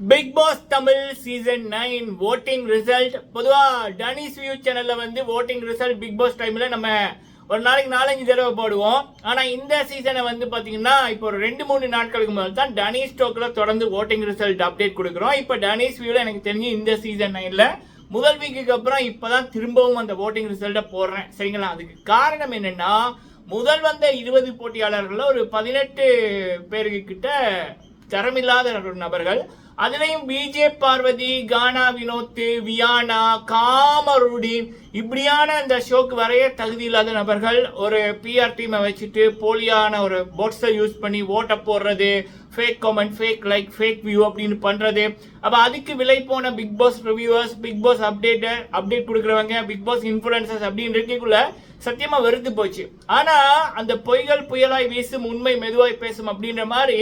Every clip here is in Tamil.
Bigg Boss Tamil season nine voting result பொதுவா டனிஸ் வியூ சேனல்ல வந்து ஓட்டிங் ரிசல்ட் பிக் பாஸ் டைம்ல நம்ம ஒரு நாளைக்கு நாலஞ்சு தடவை போடுவோம். ஆனா இந்த சீசனை வந்து பாத்தீங்கன்னா இப்போ ஒரு ரெண்டு மூணு நாட்களுக்கு முதல் தான் டனிஸ் ஸ்டோக்ல தொடர்ந்து ஓட்டிங் ரிசல்ட் அப்டேட் கொடுக்குறோம். இப்போ டனிஸ் வியூல எனக்கு தெரிஞ்சு இந்த சீசன் நைன்ல முதல் வீக்குக்கு அப்புறம் இப்பதான் திரும்பவும் அந்த ஓட்டிங் ரிசல்ட்டை போடுறேன். சரிங்களா? அதுக்கு காரணம் என்னன்னா முதல் வந்த இருபது போட்டியாளர்களில் ஒரு பதினெட்டு பேருக்கு கிட்ட தரமில்லாத நபர்கள். அதிலையும் பிஜே பார்வதி கானா வினோத் வியானா காமருடின் இப்படியான இந்த ஷோக்கு வரைய தகுதி இல்லாத நபர்கள் ஒரு பிஆர் டீமை வச்சுட்டு போலியான ஒரு போட்ஸை யூஸ் பண்ணி ஓட்டை போடுறது fake comment fake like fake view அப்படின்னு பண்ணுறது அப்போ அதுக்கு விலை போன Bigg Boss reviewers Bigg Boss update update கொடுக்குறவங்க பிக் பாஸ் இன்ஃபுளுசர்ஸ் அப்படின்னு இருக்கக்குள்ள சத்தியமாக வெறுத்து போச்சு. ஆனால் அந்த பொய்கள் புயலாய் வீசும் உண்மை மெதுவாய் பேசும் அப்படின்ற மாதிரி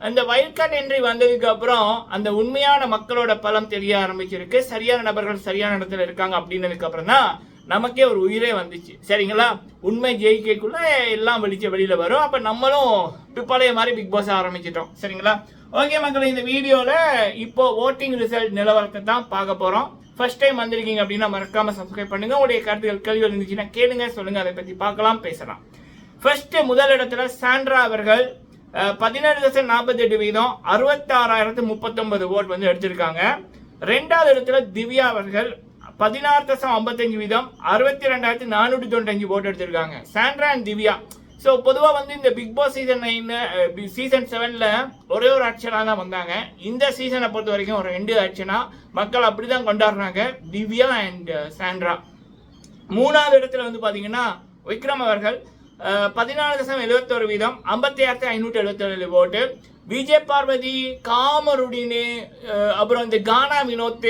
அந்த வயல் கார்டு என்ட்ரி வந்ததுக்கு அப்புறம் அந்த உண்மையான மக்களோட பலம் தெரிய ஆரம்பிச்சிருக்கு. சரியான நபர்கள் சரியான இடத்துல இருக்காங்க அப்படின்னதுக்கு அப்புறம் தான் நமக்கே ஒரு உயிரே வந்துச்சு. சரிங்களா? உண்மை ஜெயிக்கக்குள்ள எல்லாம் வெளிச்ச வெளியில வரும். அப்ப நம்மளும் பிப்பாளைய மாதிரி பிக் பாஸ் ஆரம்பிச்சிட்டோம். சரிங்களா? ஓகே மக்களே இந்த வீடியோல இப்போ ஓட்டிங் ரிசல்ட் நிலவரத்தை தான் பார்க்க போறோம். ஃபர்ஸ்ட் டைம் வந்திருக்கீங்க அப்படின்னா மறக்காம சப்ஸ்கிரைப் பண்ணுங்க. உங்களுடைய கருத்துக்கள் கேள்விகள் இருந்துச்சுன்னா கேளுங்க. சொல்லுங்க. அதை பத்தி பார்க்கலாம் பேசலாம். ஃபர்ஸ்ட் முதல் இடத்துல சாண்ட்ரா அவர்கள் பதினேழு லட்சம் நாற்பத்தி எட்டு வீதம் அறுபத்தாறாயிரத்து முப்பத்தொன்பது ஓட் வந்து எடுத்திருக்காங்க. ரெண்டாவது இடத்துல திவ்யா அவர்கள் பதினாறு தசம் ஐம்பத்தஞ்சு வீதம் அறுபத்தி ரெண்டாயிரத்தி நானூற்றி தொண்ணூத்தஞ்சு ஓட் எடுத்திருக்காங்க. Sandra and Divya. ஸோ பொதுவாக வந்து இந்த Bigg Boss season nine season செவனில் ஒரே ஒரு ஆக்ஷனாக தான் வந்தாங்க. இந்த சீசனை பொறுத்த வரைக்கும் ஒரு ரெண்டு ஆக்ஷனா மக்கள் அப்படி தான் கொண்டாடுறாங்க திவ்யா அண்ட் சாண்ட்ரா. மூணாவது இடத்துல வந்து பார்த்தீங்கன்னா விக்ரம் அவர்கள் பதினாலு தசம் எழுபத்தொரு வீதம் ஐம்பத்தி ஆயிரத்தி ஐநூற்றி எழுபத்தேழு ஓட்டு. விஜய் பார்வதி காமருடினு அப்புறம் இந்த கானா வினோத்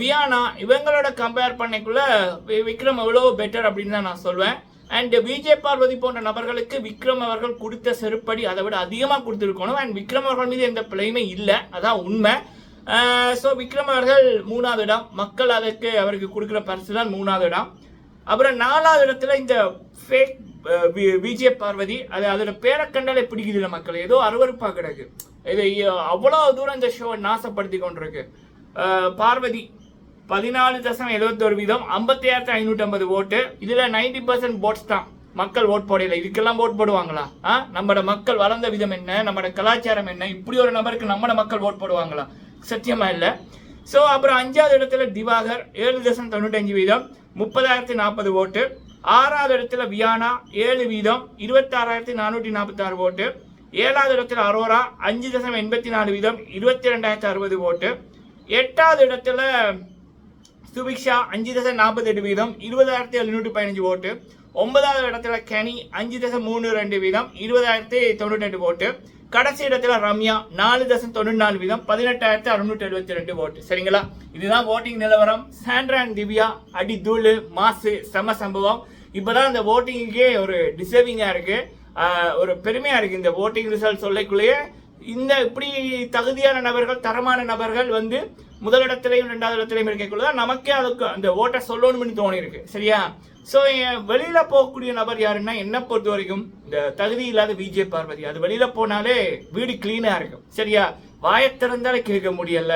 வியானா இவங்களோட கம்பேர் பண்ணக்குள்ள விக்ரம் எவ்வளோ பெட்டர் அப்படின்னு தான் நான் சொல்வேன். அண்ட் விஜய் பார்வதி போன்ற நபர்களுக்கு விக்ரம் அவர்கள் கொடுத்த செருப்படி அதை விட அதிகமாக கொடுத்துருக்கணும். அண்ட் விக்ரம் அவர்கள் மீது எந்த பிழையுமே இல்லை. அதான் உண்மை. ஸோ விக்ரம் அவர்கள் மூணாவது இடம். மக்கள் அதற்கு அவருக்கு கொடுக்குற பரிசு தான் மூணாவது இடம். அப்புறம் நாலாவது இடத்துல இந்த ஃபேக் விஜய பார்வதி அது அதோட பேரை கண்டாலே பிடிக்குது மக்கள். ஏதோ அருவறுப்பாக கிடக்கு. இது அவ்வளோ தூரம் இந்த ஷோவை நாசப்படுத்தி கொண்டிருக்கு. பார்வதி பதினாலு தசம் எழுபத்தொரு வீதம் ஐம்பத்தி ஆயிரத்தி ஐநூற்றி ஐம்பது ஓட்டு. இதில் நைன்டி பர்சன்ட் போட்ஸ் தான். மக்கள் ஓட் போடையில இதுக்கெல்லாம் ஓட் போடுவாங்களா? ஆ? நம்மட மக்கள் வளர்ந்த விதம் என்ன? நம்மட கலாச்சாரம் என்ன? இப்படி ஒரு நபருக்கு நம்மட மக்கள் ஓட் போடுவாங்களா? சத்தியமா இல்லை. ஸோ அப்புறம் அஞ்சாவது இடத்துல திவாகர் ஏழு தசம் தொண்ணூத்தஞ்சு வீதம். முப்பதாயிரத்தி நாற்பது ஓட்டு. ஆறாவது இடத்துல வியானா ஏழு வீதம் இருபத்தாறாயிரத்தி நானூற்றி நாற்பத்தாறு ஓட்டு. ஏழாவது இடத்துல அரோரா அஞ்சு தசம் எண்பத்தி நாலு வீதம் இருபத்தி ரெண்டாயிரத்தி அறுபது ஓட்டு. எட்டாவது இடத்துல சுபிக்ஷா அஞ்சு தசம் நாற்பத்தெட்டு வீதம் இருபதாயிரத்தி எழுநூற்றி பதினஞ்சு ஓட்டு. ஒன்பதாவது இடத்துல கனி அஞ்சு தசம் மூணு ரெண்டு வீதம் இருபதாயிரத்தி தொண்ணூற்றி ஓட்டு. கடைசி இடத்துல ரம்யா நாலு தசம் தொண்ணூறு நாலு வீதம் பதினெட்டாயிரத்தி அறுநூற்றி எழுபத்தி ரெண்டு ஓட்டு சரிங்களா? இதுதான் ஓட்டிங் நிலவரம். சாண்ட்ரா அண்ட் திவ்யா அடி தூளு மாசு சம சம்பவம். இப்போதான் இந்த ஓட்டிங்குக்கே ஒரு டிசர்விங்காக இருக்குது ஒரு பெருமையாக இருக்குது இந்த ஓட்டிங் ரிசல்ட் சொல்லக்குள்ளேயே. இந்த இப்படி தகுதியான நபர்கள் தரமான நபர்கள் வந்து முதலிடத்திலையும் ரெண்டாவது இடத்திலையும் இருக்கக்குள்ள நமக்கே அதுக்கு அந்த ஓட்டை சொல்லணும்னு தோணி இருக்கு சரியா ஸோ வெளியில் போகக்கூடிய நபர் யாருன்னா என்ன பொறுத்த வரைக்கும் இந்த தகுதி இல்லாத விஜய் பார்வதி. அது வெளியில் போனாலே வீடு கிளீனாக இருக்கும். சரியா? வாயத்திறந்தாலே கேட்க முடியல.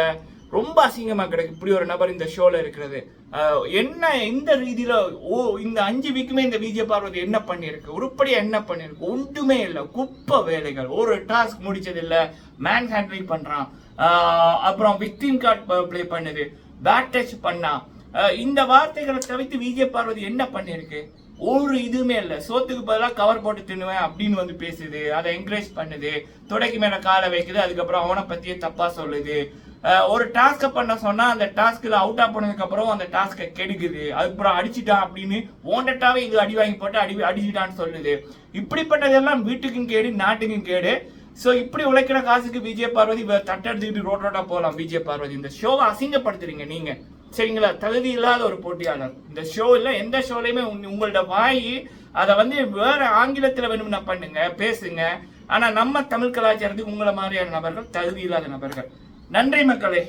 ரொம்ப அசிங்கமாக கிடக்கு. இப்படி ஒரு நபர் இந்த ஷோவில் இருக்கிறது. என்ன இந்த ரீதியில் ஓ இந்த அஞ்சு வீக்குமே இந்த விஜய பார்வதி என்ன பண்ணியிருக்கு? உருப்படியாக என்ன பண்ணியிருக்கு? ஒன்றுமே இல்லை. குப்பை வேலைகள். ஒரு டாஸ்க் முடிச்சது இல்ல மேன் ஹேண்ட்லிங் பண்ணுறான் அப்புறம் விக்டிம் கார்ட் ப்ளே பண்ணுது. பேட் டச் பண்ணான். இந்த வார்த்தைகளை தவிர்த்து விஜய பார்வதி என்ன பண்ணியிருக்கு? ஒரு இதுவுமே இல்லை. சோத்துக்கு பதிலாக கவர் போட்டு தின்னுவேன் அப்படின்னு வந்து பேசுது. அதை என்கரேஜ் பண்ணுது. தொடைக்கு மேல காலை வைக்குது. அதுக்கப்புறம் அவனை பத்தியே தப்பா சொல்லுது. ஒரு டாஸ்க்கை பண்ண சொன்னா அந்த டாஸ்க்கில் அவுட் ஆஃப் பண்ணதுக்கு அப்புறம் அந்த டாஸ்க்கை கெடுக்குது. அதுக்கப்புறம் அடிச்சிட்டான் அப்படின்னு ஓண்டட்டாவே இது அடி வாங்கி போட்டு அடி அடிச்சிட்டான்னு சொல்லுது. இப்படிப்பட்டதெல்லாம் வீட்டுக்கும் கேடு நாட்டுக்கும் கேடு. ஸோ இப்படி உழைக்கிற காசுக்கு விஜய் பார்வதி தட்டெடுத்துக்கிட்டு ரோட் ரோட்டா போகலாம் விஜய் பார்வதி இந்த ஷோவை அசிங்கப்படுத்துறீங்க நீங்க. சரிங்களா? தகுதி இல்லாத ஒரு போட்டியாளர். இந்த ஷோவில் எந்த ஷோலையுமே உங்களோட வாய் அதை வந்து வேற ஆங்கிலத்தில் வேணும்னா பண்ணுங்க பேசுங்க. ஆனா நம்ம தமிழ் கலாச்சாரத்துக்கு உங்களை மாதிரியான நபர்கள் தகுதி இல்லாத நபர்கள். நன்றி மக்களே.